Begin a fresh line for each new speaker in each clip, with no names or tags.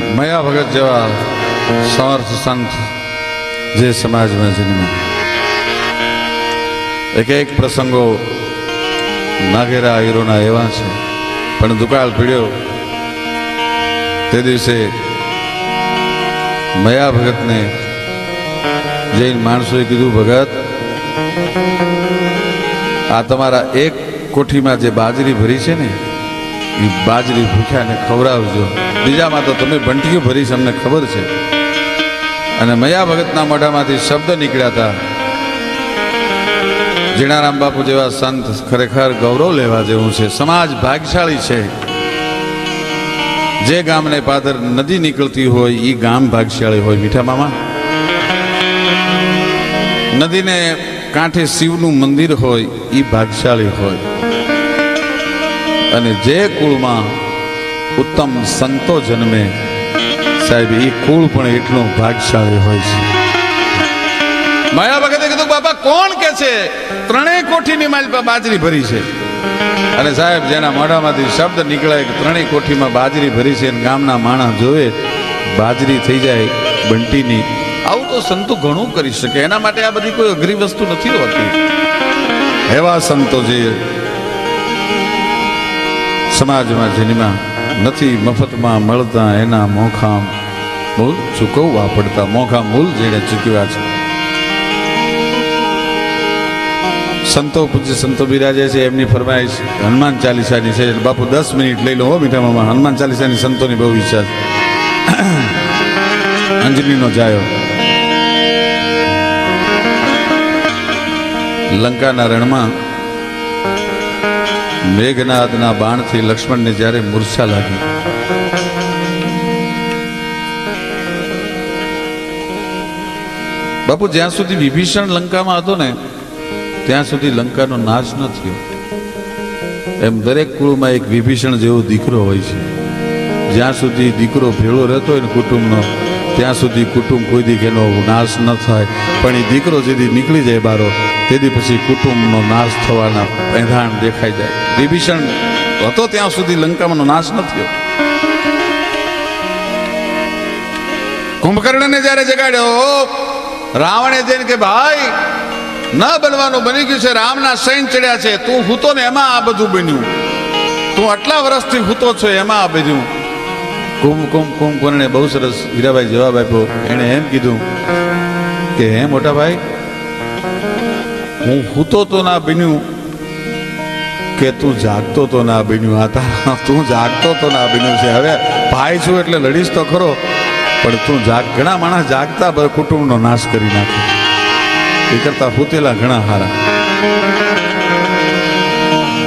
મયા ભગત જેવા સમર્થ સંત જે સમાજમાં જન્મ્યા એક એક પ્રસંગો નાગેરા હીરોના એવા છે પણ દુકાળ પીડ્યો તે દિવસે મયા ભગતને જૈન માણસોએ કીધું ભગત આ તમારા એક કોઠીમાં જે બાજરી ભરી છે ને એ બાજરી ભૂખ્યાને ખવડાવજો. બીજામાં તો તમે બંટીઓ ભરીશ, અમને ખબર છે. અને મયા ભગતના મોઢામાંથી શબ્દ નીકળ્યા હતા જીણારામ બાપુ જેવા સંત ખરેખર ગૌરવ લેવા જેવું છે. સમાજ ભાગશાળી છે. જે ગામને પાદર નદી નીકળતી હોય એ ગામ ભાગશાળી હોય. મીઠા મામા? નદીને કાંઠે શિવનું મંદિર હોય એ ભાગશાળી હોય. અને જે કુળમાં ઉત્તમ સંતો જન્મે, સાહેબ એ કુળ પણ એટલો ભાગશાળી હોય છે. માયા ભગતે કીધું બાપા, કોણ કે છે? ત્રણેય કોઠીની માલ બાજરી ભરી છે. અને સાહેબ, જેના મોઢામાંથી શબ્દ નીકળે કે ત્રણેય કોઠીમાં બાજરી ભરી છે, અને ગામના માણસ જોવે, બાજરી થઈ જાય બંટીની. આવું તો સંતો ઘણું કરી શકે. એના માટે આ બધી કોઈ અઘરી વસ્તુ નથી હોતી. એવા સંતો જે સમાજમાં જેનીમાં નથી, મફતમાં મળતા એના મોખા મૂલ ચૂકવવા પડતા મોખા મૂલ જેને ચૂકવ્યા છે. સંતો પૂજ્ય સંતો બિરાજે છે, એમની ફરમાઈશ, હનુમાન ચાલીસાની છે. બાપુ દસ મિનિટ લઈ લો હો મીઠા મામા, હનુમાન ચાલીસાની સંતોની બહુ ઈચ્છા છે. અંજલીનો જાયો. લંકાના રણમાં મેઘનાદના બાણથી લક્ષ્મણને જ્યારે મૂર્છા લાગી. બાપુ, જ્યાં સુધી વિભીષણ લંકામાં હતો ને, ત્યાં સુધી લંકાનો નાશ ન થયો. એમ દરેક કુળમાં એક વિભીષણ જેવો દીકરો હોય છે. જ્યાં સુધી દીકરો ભેળો રહેતો હોય ને કુટુંબનો, ત્યાં સુધી કુટુંબ કોઈ દી એનો નાશ ન થાય. પણ એ દીકરો જેથી નીકળી જાય બારો, તેથી પછી કુટુંબનો નાશ થવાના એંધાણ દેખાઈ જાય. વિભીષણ હતો ત્યાં સુધી લંકામાંનો નાશ ન થયો. કુંભકર્ણને જ્યારે જગાડ્યો રાવણે જઈને કે ભાઈ, ન બનવાનું બની ગયું છે, રામના સૈન ચડ્યા છે, તું હૂતો ને એમાં આ બધું બન્યું. તું આટલા વર્ષથી હૂતો છો, એમાં આ બધું કુંભ કુંભ કુંભકર્ણે બહુ સરસ હીરાભાઈ જવાબ આપ્યો. એણે એમ કીધું કે, હે મોટા ભાઈ હું હૂતો તો ના બન્યું કે તું જાગતો તો ના બન્યું. હતા તું જાગતો તો ના બન્યું છે. હવે ભાઈ છું એટલે લડીશ તો ખરો, પણ તું જાગ, ઘણા માણસ જાગતા પર કુટુંબનો નાશ કરી નાખે. એ કરતા ફૂતેલા ઘણા હારા.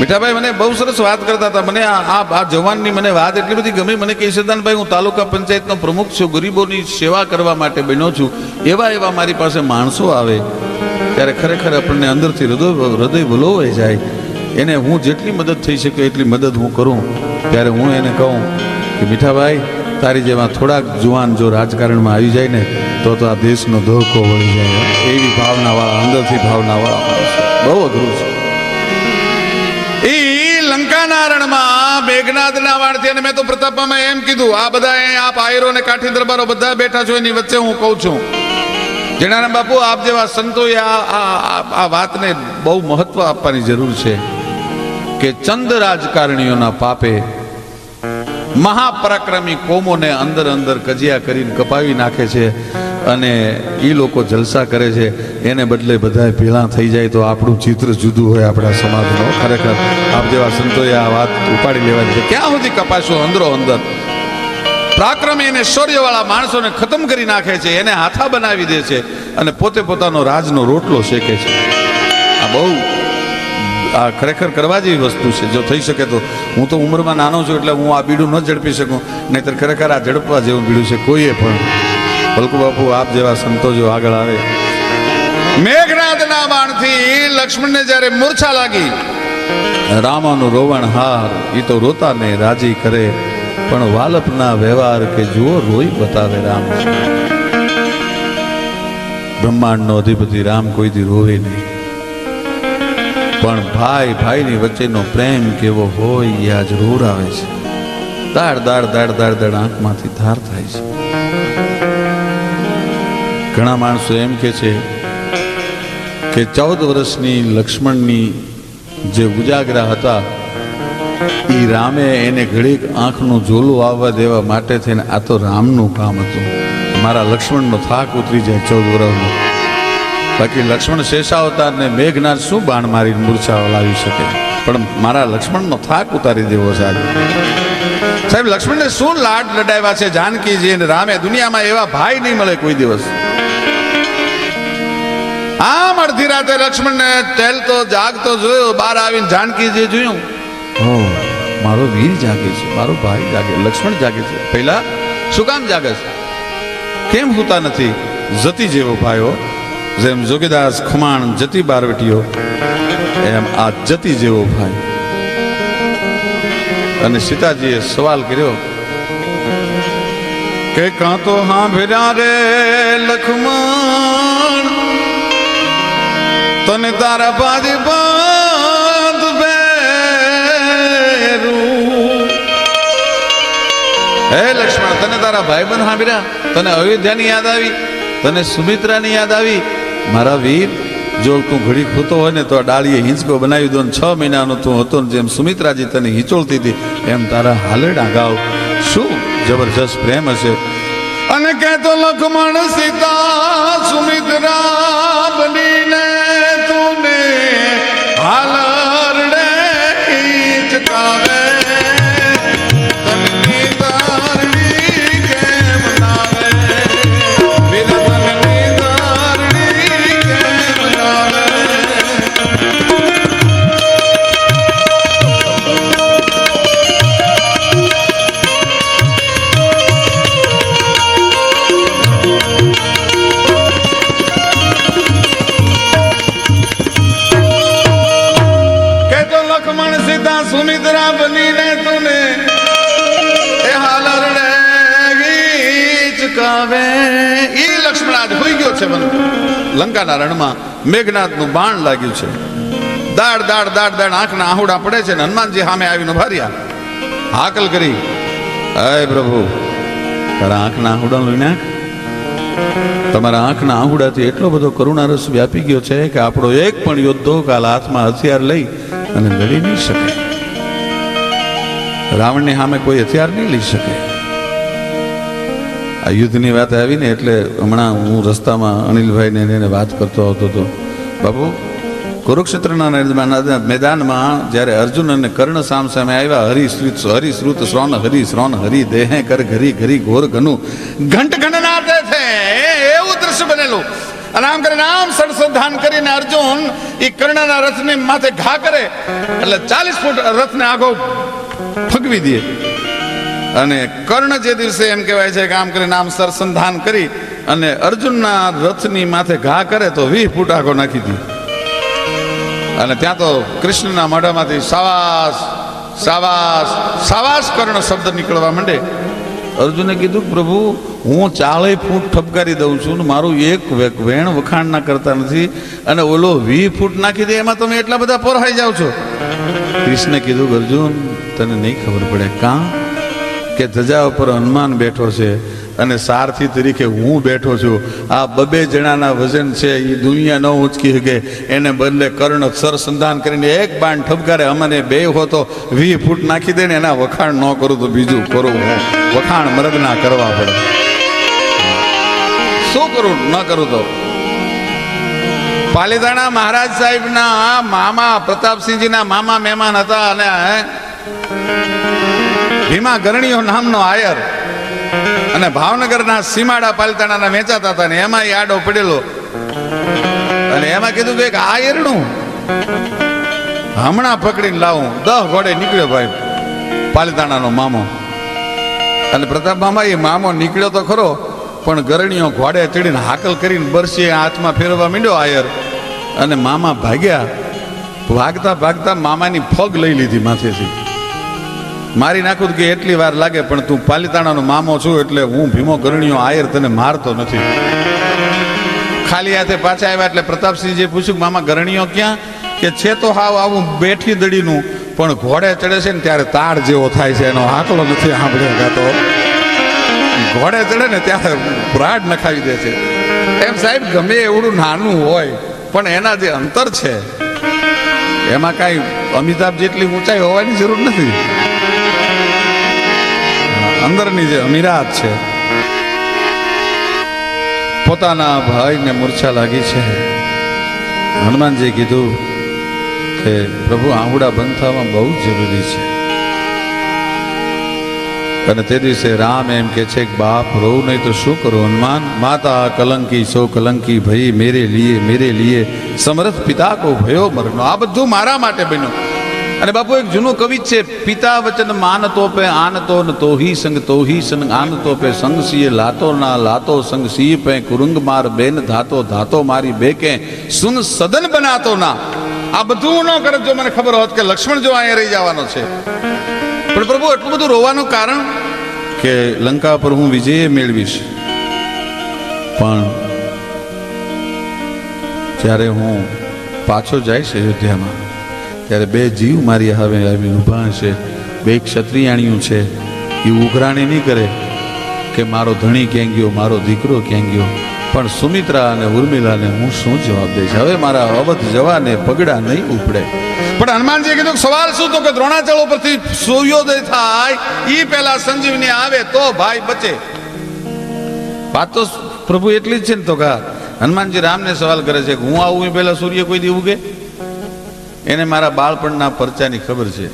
મીઠાભાઈ, મને બહુ સરસ વાત કરતા હતા. મને આ આ જવાનની મને વાત એટલી બધી ગમી. મને કહી સદાનભાઈ હું તાલુકા પંચાયતનો પ્રમુખ છું. ગરીબોની સેવા કરવા માટે બન્યો છું. એવા એવા મારી પાસે માણસો આવે. ત્યારે ખરેખર આપણને અંદરથી હૃદય હૃદય વલોવાઈ જાય. એને હું જેટલી મદદ થઈ શકે, એટલી મદદ હું કરું. ત્યારે હું એને કહું કે, મીઠાભાઈ, તારી જેવા થોડાક જુવાન જો રાજકારણમાં આવી જાય ને, તો તો આ દેશનો ધોકો વળી જાય. એવી ભાવનાવાળા, અંદરથી ભાવનાવાળા બહુ અઘરું છે. એ લંકાના રણમાં મેઘનાદના વાળથી અને મેં તો પ્રતાપમાં એમ કીધું, આ બધા આ આપ આયરો ને કાઠી દરબારો બધા બેઠા છો, એની વચ્ચે હું કહું છું. જણારામ બાપુ, આપ જેવા સંતોએ આ વાતને બહુ મહત્વ આપવાની જરૂર છે. કે ચંદ રાજકારણીઓના પાપે મહાપરાક્રમી કોમોને અંદર અંદર કજિયા કરીને કપાવી નાખે છે અને એ લોકો જલસા કરે છે. એને બદલે બધા ભેળા થઈ જાય તો આપણું ચિત્ર જુદું હોય આપણા સમાજનો. ખરેખર આપ જેવા સંતોએ આ વાત ઉપાડી લેવાની છે. ક્યાં સુધી કપાશો અંદરો અંદર? પરાક્રમી અને શૌર્યવાળા માણસોને ખતમ કરી નાખે છે, એને હાથા બનાવી દે છે અને પોતે પોતાનો રાજનો રોટલો શેકે છે. આ બહુ આ ખરેખર કરવા જેવી વસ્તુ છે. જો થઈ શકે તો હું તો ઉંમરમાં નાનો છું એટલે હું આ બીડું ન ઝડપી શકું. નહીતર ખરેખર આ ઝડપવા જેવું બીડું છે કોઈએ પણ. ભલકુ બાપુ, આપ જેવા સંતો જો આગળ આવે. મેઘનાથના બાણથી લક્ષ્મણને જ્યારે મૂર્છા લાગી, રામાનું રોવણ હાર એ તો રોતાને રાજી કરે. પણ વાલપના વ્યવહાર કે જુઓ, રોઈ બતાવે રામ. બ્રહ્માંડનો અધિપતિ રામ કોઈ દી રોવે નહીં. પણ ભાઈ, ભાઈની વચ્ચેનો પ્રેમ કેવો હોય એ આજ રોર આવે છે. દાડ દાડ દાડ દાડ દાડ આંખમાંથી ધાર થાય છે. ઘણા માણસો એમ કે છે કે ચૌદ વર્ષની લક્ષ્મણની જે ઉજાગરા હતા એ રામે એને ઘડીક આંખનું ઝોલું આવવા દેવા માટે થઈને આ તો રામનું કામ હતું. મારા લક્ષ્મણનો થાક ઉતરી જાય ચૌદ વર્ષનો. બાકી લક્ષ્મણ શેષાવતારને મેઘનાથ શું બાણ મારી મૂર્છાઓ લાવી શકે? પણ મારા લક્ષ્મણનો થાક ઉતારી દેવો આજે સાહેબ, લક્ષ્મણને શું લાડ લડાવ્યા છે જાનકીજી અને રામે? દુનિયામાં એવા ભાઈ નહીં મળે કોઈ દિવસ. આમ અડધી રાતે લક્ષ્મણને ટેલતો જાગતો જોયો, બહાર આવીને જાનકીજી જોયું. મારો વીર જાગે છે, મારો ભાઈ જાગે, લક્ષ્મણ જાગે છે. પહેલા શું કામ જાગે છે? કેમ હોતા નથી? જતી જેવો ભાઈઓ જેમ જોગીદાસ ખુમાણ જતી બારવટીઓ એમ આ જતી જેવો ભાઈ. અને સીતાજીએ સવાલ કર્યો, કે કાં તો હા ભેરા રે લખમણ? તને તારા બાજી બાંધ બેરું. હે લક્ષ્મણ, તને તારા ભાઈબંધ સાંભળ્યા તને અયોધ્યાની યાદ આવી? તને સુમિત્રાની યાદ આવી? મારા વીર, જો તું ઘડી ખૂતો હોય ને તો આ ડાળીએ હિંચકો બનાવી દો ને છ મહિનાનો તું હતો ને જેમ સુમિત્રાજી તને હિંચોળતી હતી, એમ તારા હાલડા ગાવ શું જબરજસ્ત પ્રેમ હશે? અને કહેતો લખમણ સીતા સુમિત્રા બનીને છે લંકાના રણમાં મેઘનાથનું બાણ લાગ્યું છે. દાડ દાડ દાડ દાડ આંખના આહુડા પડે છે ને હનુમાનજી સામે આવીને ભાર્યા હાકલ કરી. હે પ્રભુ, તારા આંખના આહુડા લઈ નાખ તમારા આંખના આહુડાથી એટલો બધો કરુણારસ વ્યાપી ગયો છે કે આપણો એક પણ યોદ્ધો કાલ હાથમાં હથિયાર લઈ અને લડી નહીં શકે. રાવણની સામે કોઈ હથિયાર નહીં લઈ શકે. આ યુદ્ધની વાત આવી ને એટલે હમણાં હું રસ્તામાં અનિલભાઈને એને વાત કરતો આવતો હતો. બાપુ, કુરુક્ષેત્રના મેદાનમાં જ્યારે અર્જુન અને કર્ણ સામ સામે આવ્યા હરિશ્રુત હરિશ્રુત શ્રોણ, હરિ શ્રોણ, હરિ દેહે કર, ઘરી ઘરી ઘોર ઘનું. ઘંટ ઘંટનાથે છે. એવું દ્રશ્ય બનેલું. અને આમ કરીને આમ સડસંધાન કરીને અર્જુન એ કર્ણના રથને માથે ઘા કરે. એટલે ચાલીસ ફૂટ રથને આગો ફગવી દે. અને કર્ણ જે દિવસે એમ કહેવાય છે કે આમ કરીને આમ સરસંધાન કરી અને અર્જુનના રથની માથે ઘા કરે તો વીસ ફૂટ આગો નાખી દી. અને ત્યાં તો કૃષ્ણના મોઢામાંથી સાવાસ સાવાસ સાવાસ કર્ણ શબ્દ નીકળવા માંડે. અર્જુને કીધું, પ્રભુ, હું ચાલે ફૂટ ઠપકારી દઉં છું ને મારું એક વેણ વખાણ ના કરતા નથી અને ઓલો વી ફૂટ નાખી દે, એમાં તમે એટલા બધા પોરહાઈ જાઓ છો. કૃષ્ણે કીધું, અર્જુન, તને નહીં ખબર પડે. કાં? કે ધજા ઉપર હનુમાન બેઠો છે અને સારથી તરીકે હું બેઠો છું. આ બબે જણાના વજન છે એ દુનિયા ન ઉંચકી શકે. એને બદલે કર્ણ સરસંધાન કરીને એક બાણ ઠપકારે અમને બે હો તો વી ફૂટ નાખી દે ને એના વખાણ ન કરું તો બીજું કરું હું. વખાણ મરદના કરવા પડે. શું કરું? ન કરું તો. પાલીતાણા મહારાજ સાહેબના મામા, પ્રતાપસિંહજીના મામા મહેમાન હતા અને ભીમા ગરણીઓ નામનો આયર. અને ભાવનગરના સીમાડા પાલિતાણાના વેચાતા હતા ને એમાં આડો પડેલો. અને એમાં કીધું કે આ આયરનું હમણાં પકડીને લાવું. દહ ઘોડે નીકળ્યો ભાઈ પાલિતાણાનો મામો. અને પ્રતાપ મામા, એ મામો નીકળ્યો તો ખરો, પણ ગરણીઓ ઘોડે ચડીને હાકલ કરીને બરસી હાથમાં ફેરવવા માંડ્યો આયર. અને મામા ભાગ્યા. ભાગતા ભાગતા મામાની ફગ લઈ લીધી માથેથી. મારી નાખું કે એટલી વાર લાગે, પણ તું પાલિતાણાનો મામો છું એટલે હું ભીમો ગરણીઓ આયર તને મારતો નથી. ખાલી હાથે પાછા આવ્યા એટલે પ્રતાપસિંહજીએ પૂછ્યું, મામા ગરણીઓ ક્યાં? કે છે તો હાવ આવું બેઠી દડીનું, પણ ઘોડે ચડે છે ને ત્યારે તાળ જેવો થાય છે, એનો આંકડો નથી સાંભળ્યો ગાતો. ઘોડે ચડે ને ત્યારે બ્રાડ નખાવી દે છે. એમ સાહેબ, ગમે એવડું નાનું હોય, પણ એના જે અંતર છે, એમાં કાંઈ અમિતાભ જેટલી ઊંચાઈ હોવાની જરૂર નથી. અંદરની જે અમીરાત છે, પોતાના ભાઈને મૂર્છા લાગી છે. હનુમાનજી કીધું કે પ્રભુ, આહુડા બંધ થવામાં બહુ જરૂરી છે. અને તે દિવસે રામ એમ કે છે કે, બાપ, રોવ નહીં તો શું કરું? હનુમાન, માતા, કલંકી, સો કલંકી, ભઈ, મેરે લીએ મેરે લીએ, સમરથ પિતા કો ભયો મરનો. આ બધું મારા માટે બન્યું. અને બાપુ, એક જૂનું કવિ છે, પિતા વચન માનતો પે આનતો ન તો હી સંગ તો હી સંગ, આનતો પે સંગ સિયે લાતો ના લાતો સંગ સિય પે કુરુંગ માર બેન ધાતો ધાતો મારી બેકે, સુન સદન બનાતો ના. આ બધું ન કરે જો મને ખબર હોત કે લક્ષ્મણ જો અહીંયા રહી જવાનો છે. પણ પ્રભુ, એટલું બધું રોવાનું કારણ કે લંકા પર હું વિજય મેળવીશ. પણ જ્યારે હું પાછો જઈશ અયોધ્યામાં ત્યારે બે જીવ મારી હવે આવી ઊભા છે. બે ક્ષત્રિયાણીઓ છે. એ ઉઘરાણી નહીં કરે કે મારો ધણી ક્યાં ગયો, મારો દીકરો ક્યાં ગયો. પણ સુમિત્રા અને ઉર્મિલાને હું શું જવાબ દઈશ? હવે મારા અવધ જવાને પગડા નહીં ઉપડે. પણ હનુમાનજીએ કીધું સવાલ શું? તો કે દ્રોણાચળ ઉપરથી સૂર્યોદય થાય એ પહેલા સંજીવની આવે તો ભાઈ બચે. વાત તો પ્રભુ એટલી જ છે ને તો કા હનુમાનજી રામને સવાલ કરે છે કે હું આવું એ પહેલા સૂર્ય કોઈ દી ઉગે? એને મારા બાળપણના પરચાની ખબર છે.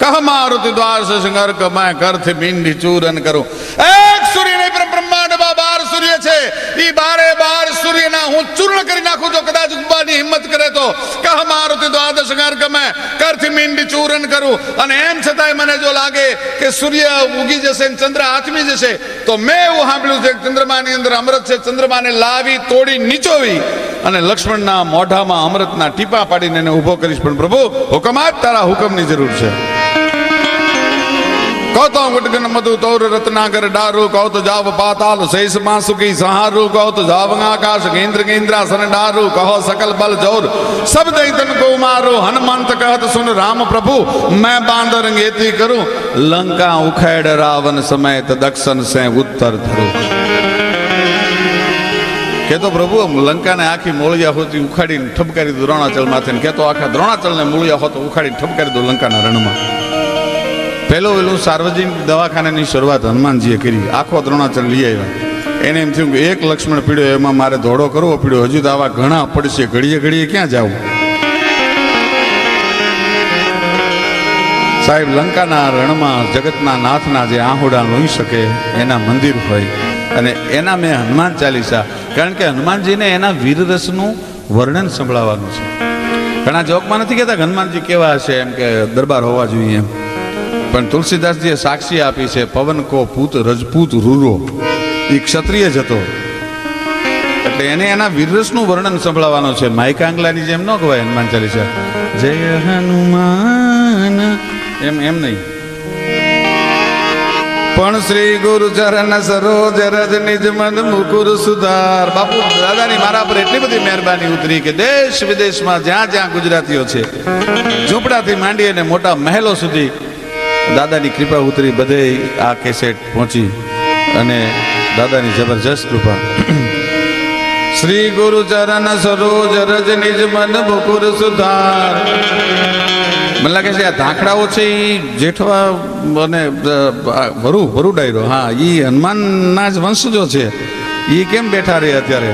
કહ મારુતિ દ્વાર સે કમાય કરથી મીંડી ચૂરન કરું. એક સૂર્ય નહીં, પણ બ્રહ્માંડમાં બાર સૂર્ય છે. ઈ બારે બાર સૂર્યના હું ચૂર્ણ કરી નાખું તો કદાચ ઉગવાની હિંમત કરે તો. કહ મારુતિ દ્વાર શૃંગાર કમાય કરથી મીંડી ચૂરન કરું. અને એમ છતાંય મને જો લાગે કે સૂર્ય ઉગી જશે ને ચંદ્ર આથમી જશે, તો મેં એવું સાંભળ્યું છે ચંદ્રમાની અંદર અમૃત છે. ચંદ્રમાને લાવી, તોડી, નીચોવી. અને લક્ષ્મણના મોઢામાં અમૃતના ટીપા પાડીને એને ઊભો કરીશ. પણ પ્રભુ હુકમાત તારા હુકમની જરૂર છે. કહો તો ગુટગન મધુ તૌર રત્નાગર ડારુ કહો તો જાવ પાતાલ, શૈષ માસુકી સહારુ કહો તો જાવ આકાશ કેન્દ્ર સન ડારુ, કહો સકલ બલ જોર. સબ દૈતન કો મારો હનુમંત કહત સુન રામ પ્રભુ, મેં બાંદર અંગેતી કરું. લંકા ઉખેડ રાવણ સમેત દક્ષણ સે ઉત્તર ધરું. કેતો પ્રભુ લંકાને આખી મોળિયા હોતી ઉખાડીને ઠપકારી દો દ્રોણાચલ માથે કેતો આખા દ્રોણાચલને મોળિયા હોતો ઉખાડીને ઠપકારી દો લંકાના રણમાં. પહેલો પેલું સાર્વજનિક દવાખાનાની શરૂઆત હનુમાનજીએ કરી. આખો દ્રોણાચલ લઈ આવ્યા. એને એમ થયું કે એક લક્ષ્મણ પીડ્યો, એમાં મારે ધોડો કરવો પીડ્યો. હજુ તો આવા ઘણા પડશે. ઘડીએ ઘડીએ ક્યાં જાવું? સાહેબ, લંકાના રણમાં જગતના નાથના જે આહુડા લોહી શકે, એના મંદિર હોય. અને એના મેં હનુમાન ચાલીસા કારણ કે હનુમાનજીને એના વીરરસનું વર્ણન સંભળાવવાનું છે. ઘણા જોકમાં નથી કહેતા હનુમાનજી કેવા હશે એમ કે દરબાર હોવા જોઈએ. એમ પણ તુલસીદાસજીએ સાક્ષી આપી છે, પવન કો પૂત, રજપૂત રૂરો. એ ક્ષત્રિય જ હતો. એટલે એને એના વીરરસનું વર્ણન સંભળાવવાનું છે. માઇકાંગલાની જેમ ન કહેવાય હનુમાન ચાલીસા. જય હનુમાન. એમ એમ નહીં. પણ શ્રી ગુરુ ચરણ સરોજ રજ નિજ મન મુકુર સુધાર. બાપુ, દાદાની મારા પર એટલી બધી મહેરબાની ઉતરી કે દેશ વિદેશમાં જ્યાં જ્યાં ગુજરાતીઓ છે, ઝૂંપડાથી માંડી અને મોટા મહેલો સુધી દાદાની કૃપા ઉતરી બધે આ કેસેટ પહોંચી અને દાદાની જબરજસ્ત કૃપા. શ્રી ગુરુ ચરણ સરોજ રજ નિજ મન મુકુર સુધાર. મને લાગે છે આ ધાંકડાઓ છે એ જેઠવા અને વરુ વરુ ડાયરો હા એ હનુમાનના જ વંશજો છે. એ કેમ બેઠા રહે અત્યારે?